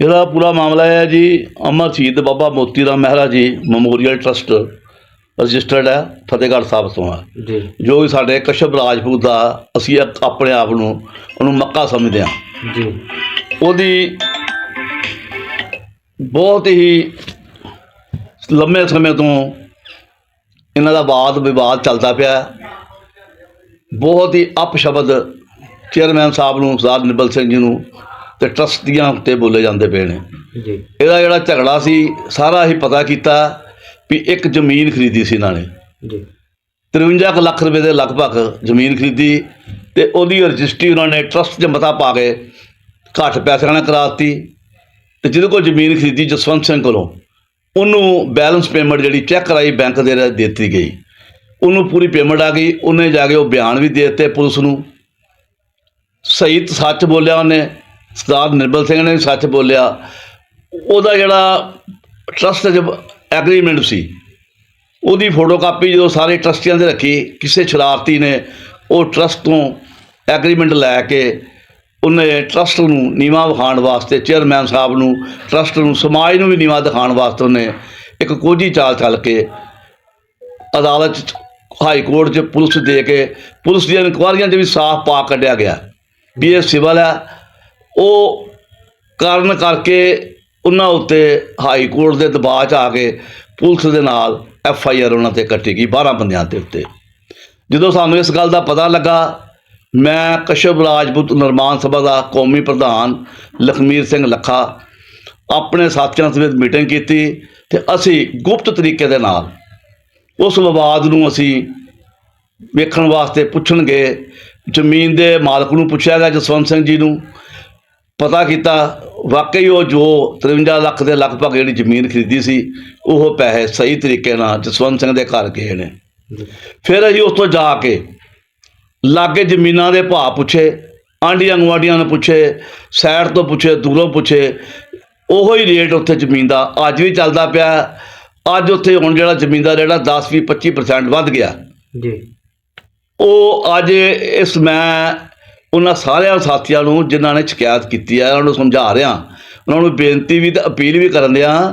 ਇਹਦਾ ਪੂਰਾ ਮਾਮਲਾ ਹੈ ਜੀ ਅਮਰ ਸ਼ਹੀਦ Baba Moti Ram Mehra ji memorial trust registered ਹੈ ਫਤਿਹਗੜ੍ਹ ਸਾਹਿਬ ਤੋਂ ਹੈ। ਜੀ। ਜੋ ਵੀ ਸਾਡੇ ਕਸ਼ਪ ਰਾਜਪੂਤ ਦਾ ਅਸੀਂ ਆਪਣੇ ਆਪ ਨੂੰ ਉਹਨੂੰ ਮੱਕਾ ਸਮਝਦੇ ਹਾਂ। ਜੀ। ਉਹਦੀ ਬਹੁਤ ਹੀ ਲੰਮੇ ਸਮੇਂ ਤੋਂ ਇਹਨਾਂ ਦਾ ਵਾਦ ਵਿਵਾਦ ਚੱਲਦਾ ਪਿਆ। ਬਹੁਤ ਹੀ ਅਪਸ਼ਬਦ ਚੇਅਰਮੈਨ ਸਾਹਿਬ ਨੂੰ ਸਰਦਾਰ ਨਿਰਮਲ ਸਿੰਘ ਜੀ ਨੂੰ ਤੇ ਟਰਸਟੀਆਂ ਉੱਤੇ ਬੋਲੇ ਜਾਂਦੇ ਪਏ ਨੇ। ਜੀ। ਇਹਦਾ ਜਿਹੜਾ ਝਗੜਾ ਸੀ ਸਾਰਾ ਹੀ ਪਤਾ ਕੀਤਾ ਵੀ ਇੱਕ ਜ਼ਮੀਨ ਖਰੀਦੀ ਸੀ ਇਹਨਾਂ ਨੇ। ਜੀ। 53 ਕੁ ਲੱਖ ਰੁਪਏ ਦੇ ਲਗਭਗ ਜ਼ਮੀਨ ਖਰੀਦੀ ਤੇ ਉਹਦੀ ਰਜਿਸਟਰੀ ਉਹਨਾਂ ਨੇ ਟਰਸਟ 'ਚ ਮਤਾ ਪਾ ਕੇ ਘੱਟ ਪੈਸਿਆਂ ਨਾਲ ਕਰਾਤੀ ਤੇ ਜਿਹਦੇ ਕੋਲ ਜ਼ਮੀਨ ਖਰੀਦੀ ਜਸਵੰਤ ਸਿੰਘ ਕੋਲੋਂ ਉਹਨੂੰ ਬੈਲੈਂਸ ਪੇਮੈਂਟ ਜਿਹੜੀ ਚੈੱਕ ਕਰਾਈ ਬੈਂਕ ਦੇ ਰਾਹੀਂ ਦਿੱਤੀ ਗਈ। ਉਹਨੂੰ ਪੂਰੀ ਪੇਮੈਂਟ ਆ ਗਈ ਉਹਨੇ ਜਾ ਕੇ ਉਹ ਬਿਆਨ ਵੀ ਦੇ ਦਿੱਤੇ ਪੁਲਿਸ ਨੂੰ। ਸਹੀ ਸੱਚ ਬੋਲਿਆ ਉਹਨੇ। ਸਰਦਾਰ ਨਿਰਮਲ ਸਿੰਘ ਨੇ ਵੀ ਸੱਚ ਬੋਲਿਆ। ਉਹਦਾ ਜਿਹੜਾ ਟਰਸਟ 'ਚ ਐਗਰੀਮੈਂਟ ਸੀ। ਉਹਦੀ ਫੋਟੋਕਾਪੀ ਜਦੋਂ ਸਾਰੇ ਟਰਸਟੀਆਂ ਦੇ ਰੱਖੀ, ਕਿਸੇ ਸ਼ਰਾਰਤੀ ਨੇ ਉਹ ਟਰਸਟ ਤੋਂ ਐਗਰੀਮੈਂਟ ਲੈ ਕੇ ਉਹਨੇ ਟਰਸਟ ਨੂੰ ਨੀਵਾ ਵਿਖਾਉਣ ਵਾਸਤੇ ਚੇਅਰਮੈਨ ਸਾਹਿਬ ਨੂੰ ਟਰਸਟ ਨੂੰ, ਸਮਾਜ ਨੂੰ ਵੀ ਨੀਵਾ ਦਿਖਾਉਣ ਵਾਸਤੇ ਉਹਨੇ ਇੱਕ ਕੋਝੀ ਚਾਲ ਚੱਲ ਕੇ ਅਦਾਲਤ 'ਚ, ਹਾਈ ਕੋਰਟ 'ਚ ਪੁਲਿਸ ਦੇ ਕੇ, ਪੁਲਿਸ ਦੀਆਂ ਇਨਕੁਆਰੀਆਂ 'ਚ ਵੀ ਸਾਫ਼ ਪਾ ਕੱਢਿਆ ਗਿਆ। ਵੀ ਇਹ ਸਿਵਲ ਹੈ ਉਹ ਕਾਰਨ ਕਰਕੇ ਉਹਨਾਂ ਉੱਤੇ ਹਾਈ ਕੋਰਟ ਦੇ ਦਬਾਅ 'ਚ ਆ ਕੇ ਪੁਲਿਸ ਦੇ ਨਾਲ ਐਫ ਆਈ ਆਰ ਉਹਨਾਂ ਤੇ ਕੱਟੀ ਗਈ 12 ਬੰਦਿਆਂ ਦੇ ਉੱਤੇ। ਜਦੋਂ ਸਾਨੂੰ ਇਸ ਗੱਲ ਦਾ ਪਤਾ ਲੱਗਾ, ਮੈਂ ਕਸ਼ਪ ਰਾਜਪੂਤ ਨਿਰਮਾਣ ਸਭਾ ਦਾ ਕੌਮੀ ਪ੍ਰਧਾਨ ਲਖਮੀਰ ਸਿੰਘ ਲੱਖਾ ਆਪਣੇ ਸਾਥੀਆਂ ਸਮੇਤ ਮੀਟਿੰਗ ਕੀਤੀ ਤੇ ਅਸੀਂ ਗੁਪਤ ਤਰੀਕੇ ਦੇ ਨਾਲ ਉਸ ਵਿਵਾਦ ਨੂੰ ਅਸੀਂ ਵੇਖਣ ਵਾਸਤੇ ਪੁੱਛਣਗੇ। ਜ਼ਮੀਨ ਦੇ ਮਾਲਕ ਨੂੰ ਪੁੱਛਿਆ ਗਿਆ ਜਸਵੰਤ ਸਿੰਘ ਜੀ ਨੂੰ। ਪਤਾ ਕੀਤਾ ਵਾਕਈ ਉਹ ਜੋ 53 ਲੱਖ ਦੇ ਲਗਭਗ ਜਿਹੜੀ ਜ਼ਮੀਨ ਖਰੀਦੀ ਸੀ ਉਹ ਪੈਸੇ ਸਹੀ ਤਰੀਕੇ ਨਾਲ ਜਸਵੰਤ ਸਿੰਘ ਦੇ ਘਰ ਗਏ ਨੇ। ਫਿਰ ਅਸੀਂ ਉਸ ਤੋਂ ਜਾ ਕੇ ਲਾਗੇ ਜ਼ਮੀਨਾਂ ਦੇ ਭਾਅ ਪੁੱਛੇ ਆਂਡੀਆਂ ਗੁਆਂਢੀਆਂ ਨੂੰ ਪੁੱਛੇ ਸਾਈਡ ਤੋਂ ਪੁੱਛੇ ਦੂਰੋਂ ਪੁੱਛੇ ਉਹੋ ਹੀ ਰੇਟ ਉੱਥੇ ਜ਼ਮੀਨ ਦਾ ਅੱਜ ਵੀ ਚੱਲਦਾ ਪਿਆ। ਅੱਜ ਉੱਥੇ ਹੁਣ ਜਿਹੜਾ ਜ਼ਮੀਨ ਦਾ ਜਿਹੜਾ 10 20 25% ਵੱਧ ਗਿਆ। ਜੀ। ਉਹ ਅੱਜ ਇਸ ਮੈਂ ਉਹਨਾਂ ਸਾਰਿਆਂ ਸਾਥੀਆਂ ਨੂੰ ਜਿਨ੍ਹਾਂ ਨੇ ਸ਼ਿਕਾਇਤ ਕੀਤੀ ਹੈ, ਉਹਨਾਂ ਨੂੰ ਸਮਝਾ ਰਿਹਾ। ਉਹਨਾਂ ਨੂੰ ਬੇਨਤੀ ਵੀ ਤੇ ਅਪੀਲ ਵੀ ਕਰਨ ਦਿਆਂ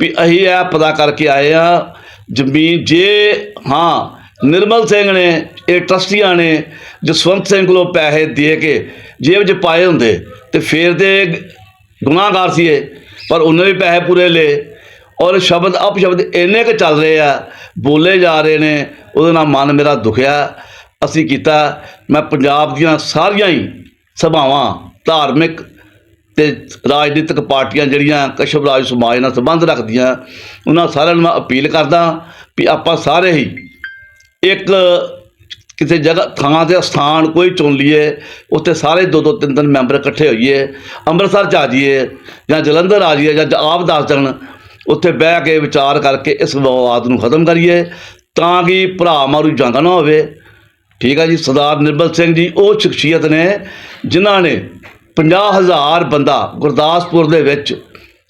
ਵੀ ਅਸੀਂ ਇਹ ਪਤਾ ਕਰਕੇ ਆਏ ਆ ਜ਼ਮੀਨ ਜੇ, ਹਾਂ, ਨਿਰਮਲ ਸਿੰਘ ਨੇ, ਇਹ ਟਰਸਟੀਆਂ ਨੇ, ਜਸਵੰਤ ਸਿੰਘ ਕੋਲੋਂ ਪੈਸੇ ਦੇ ਕੇ ਜੇਬ 'ਚ ਪਾਏ ਹੁੰਦੇ ਤੇ ਫੇਰ ਦੇ ਗੁਨਾਹਗਾਰ ਸੀ ਇਹ, ਪਰ ਉਹਨੇ ਵੀ ਪੈਸੇ ਪੂਰੇ ਲਏ ਔਰ ਸ਼ਬਦ ਅਪਸ਼ਬਦ ਇੰਨੇ ਕੁ ਚੱਲ ਰਹੇ ਆ, ਬੋਲੇ ਜਾ ਰਹੇ ਨੇ, ਉਹਦੇ ਨਾਲ ਮਨ ਮੇਰਾ ਦੁਖਿਆ। ਅਸੀਂ ਕੀਤਾ, ਮੈਂ ਪੰਜਾਬ ਦੀਆਂ ਸਾਰੀਆਂ ਹੀ ਸਭਾਵਾਂ, ਧਾਰਮਿਕ ਤੇ ਰਾਜਨੀਤਿਕ ਪਾਰਟੀਆਂ ਜਿਹੜੀਆਂ ਕਸ਼ਪ ਰਾਜ ਸਮਾਜ ਨਾਲ ਸੰਬੰਧ ਰੱਖਦੀਆਂ, ਉਹਨਾਂ ਸਾਰਿਆਂ ਨੂੰ ਮੈਂ ਅਪੀਲ ਕਰਦਾ ਵੀ ਆਪਾਂ ਸਾਰੇ ਹੀ ਇੱਕ ਕਿਸੇ ਜਗ੍ਹਾ ਥਾਂ ਤੇ ਸਥਾਨ ਕੋਈ ਚੁਣ ਲਈਏ, ਉੱਥੇ ਸਾਰੇ ਦੋ ਦੋ ਤਿੰਨ ਤਿੰਨ ਮੈਂਬਰ ਇਕੱਠੇ ਹੋਈਏ, ਅੰਮ੍ਰਿਤਸਰ ਚ ਆ ਜਾਈਏ, ਜਾਂ ਜਲੰਧਰ ਆ ਜਾਈਏ, ਜਾਂ ਆਪ ਦੱਸ ਦੇਣ, ਉੱਥੇ ਬਹਿ ਕੇ ਵਿਚਾਰ ਕਰਕੇ ਇਸ ਵਿਵਾਦ ਨੂੰ ਖਤਮ ਕਰੀਏ, ਤਾਂ ਕਿ ਭਰਾ ਮਾਰੂ ਜਾਂਦਾ ਨਾ ਹੋਵੇ। ਠੀਕ ਹੈ ਜੀ, ਸਰਦਾਰ ਨਿਰਮਲ ਸਿੰਘ ਜੀ, ਉਹ ਸ਼ਖਸੀਅਤ ਨੇ, ਜਿਨ੍ਹਾਂ ਨੇ 50000 ਬੰਦਾ ਗੁਰਦਾਸਪੁਰ ਦੇ ਵਿੱਚ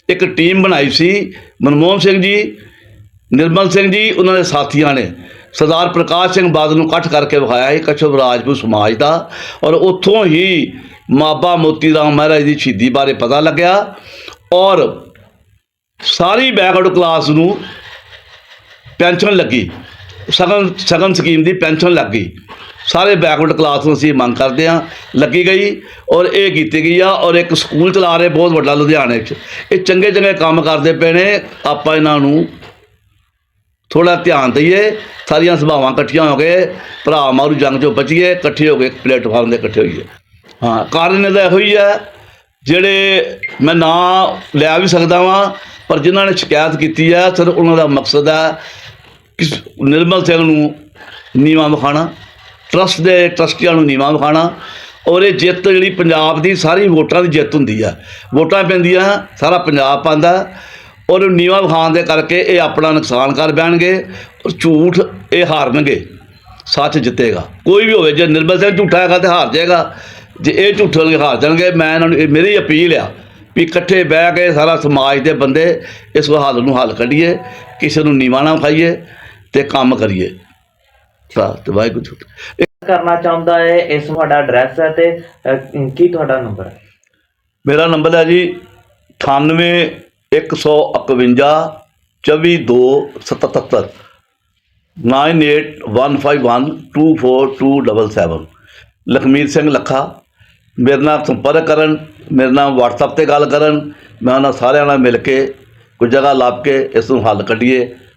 ਇੱਕ ਟੀਮ ਬਣਾਈ ਸੀ। ਮਨਮੋਹਨ ਸਿੰਘ ਜੀ, ਨਿਰਮਲ ਸਿੰਘ ਜੀ, ਉਹਨਾਂ ਦੇ ਸਾਥੀਆਂ ਨੇ। ਸਰਦਾਰ ਪ੍ਰਕਾਸ਼ ਸਿੰਘ ਬਾਦਲ ਨੂੰ ਇਕੱਠ ਕਰਕੇ ਵਿਖਾਇਆ ਸੀ, ਕਛਵ ਰਾਜਪੂਤ ਸਮਾਜ ਦਾ। ਔਰ ਉੱਥੋਂ ਹੀ ਮਾਬਾ ਮੋਤੀ ਰਾਮ ਮਹਾਰਾਜ ਦੀ ਸ਼ਹੀਦੀ ਬਾਰੇ ਪਤਾ ਲੱਗਿਆ। ਔਰ ਸਾਰੀ ਬੈਕਵਰਡ ਕਲਾਸ ਨੂੰ ਪੈਨਸ਼ਨ ਲੱਗੀ। ਸਗਨ ਸਗਨ ਸਕੀਮ ਦੀ ਪੈਨਸ਼ਨ ਲੱਗ ਗਈ। ਸਾਰੇ ਬੈਕਵਰਡ ਕਲਾਸ ਨੂੰ ਅਸੀਂ ਮੰਗ ਕਰਦੇ ਹਾਂ। ਲੱਗੀ ਗਈ ਔਰ ਇਹ ਕੀਤੀ ਗਈ ਆ ਔਰ ਇੱਕ ਸਕੂਲ ਚਲਾ ਰਹੇ ਬਹੁਤ ਵੱਡਾ ਲੁਧਿਆਣੇ 'ਚ। ਇਹ ਚੰਗੇ ਚੰਗੇ ਕੰਮ ਕਰਦੇ ਪਏ ਨੇ। ਆਪਾਂ ਇਹਨਾਂ ਨੂੰ ਥੋੜਾ ਧਿਆਨ ਦਈਏ। ਸਾਰੀਆਂ ਸਭਾਵਾਂ ਇਕੱਠੀਆਂ ਹੋ ਕੇ ਭਰਾ ਮਾਰੂ ਜੰਗ ਚੋਂ ਬਚੀਏ। ਇਕੱਠੇ ਹੋ ਕੇ ਪਲੇਟਫਾਰਮ ਦੇ ਇਕੱਠੇ ਹੋਈਏ। ਹਾਂ, ਕਾਰਨ ਇਹਦਾ ਇਹੋ ਹੀ ਹੈ, ਜਿਹੜੇ ਮੈਂ ਨਾਂ ਲਿਆ ਵੀ ਸਕਦਾ ਵਾਂ, ਪਰ ਜਿਨ੍ਹਾਂ ਨੇ ਸ਼ਿਕਾਇਤ ਕੀਤੀ ਹੈ ਸਿਰ ਉਹਨਾਂ ਦਾ ਮਕਸਦ ਹੈ ਨਿਰਮਲ ਸਿੰਘ ਨੂੰ ਨੀਵਾਂ ਵਿਖਾਣਾ ਟਰਸਟ ਦੇ ਟਰਸਟੀਆਂ ਨੂੰ ਨੀਵਾਂ ਵਿਖਾਣਾ ਔਰ ਇਹ ਜਿੱਤ ਜਿਹੜੀ ਪੰਜਾਬ ਦੀ ਸਾਰੀ ਵੋਟਾਂ ਦੀ ਜਿੱਤ ਹੁੰਦੀ ਆ। ਵੋਟਾਂ ਪੈਂਦੀਆਂ, ਸਾਰਾ ਪੰਜਾਬ ਪਾਉਂਦਾ ਔਰ ਨੀਵਾਂ ਵਿਖਾਉਣ ਦੇ ਕਰਕੇ ਇਹ ਆਪਣਾ ਨੁਕਸਾਨ ਕਰ ਬਹਿਣਗੇ ਔਰ ਝੂਠ ਇਹ ਹਾਰਨਗੇ, ਸੱਚ ਜਿੱਤੇਗਾ। ਕੋਈ ਵੀ ਹੋਵੇ, ਜੇ ਨਿਰਮਲ ਸਿੰਘ ਝੂਠਾ ਹੈਗਾ ਤੇ ਹਾਰ ਜਾਏਗਾ, ਜੇ ਇਹ ਝੂਠੇ ਹਾਰ ਜਾਣਗੇ, ਮੈਂ ਇਹਨਾਂ ਨੂੰ ਇਹ ਮੇਰੀ ਅਪੀਲ ਆ ਵੀ ਇਕੱਠੇ ਬਹਿ ਕੇ ਸਾਰਾ ਸਮਾਜ ਦੇ ਬੰਦੇ ਇਸ ਹਾਲ ਨੂੰ ਹੱਲ ਕੱਢੀਏ, ਕਿਸੇ ਨੂੰ ਨੀਵਾਂ ਨਾ ਖਾਈਏ ਤੇ ਕੰਮ ਕਰੀਏ। ਤਾਂ ਤੇ ਵਾਹਿਗੁਰੂ ਜੀ ਕਰਨਾ ਚਾਹੁੰਦਾ ਹੈ ਇਸ ਤੁਹਾਡਾ ਐਡਰੈਸ ਹੈ ਤੇ ਅਹ, ਕੀ ਤੁਹਾਡਾ ਨੰਬਰ ਹੈ? ਮੇਰਾ ਨੰਬਰ ਹੈ ਜੀ 98 151 24277 9815124277 ਲਖਮੀਰ ਸਿੰਘ ਲੱਖਾ। ਮੇਰੇ ਨਾਲ ਸੰਪਰਕ ਕਰਨ ਮੇਰੇ ਨਾਲ WhatsApp ਤੇ ਗੱਲ ਕਰਨ ਮੈਂ ਉਹਨਾਂ ਸਾਰਿਆਂ ਨਾਲ ਮਿਲ ਕੇ ਕੋਈ ਜਗ੍ਹਾ ਲੱਭ ਕੇ ਇਸ ਨੂੰ ਹੱਲ ਕੱਢੀਏ।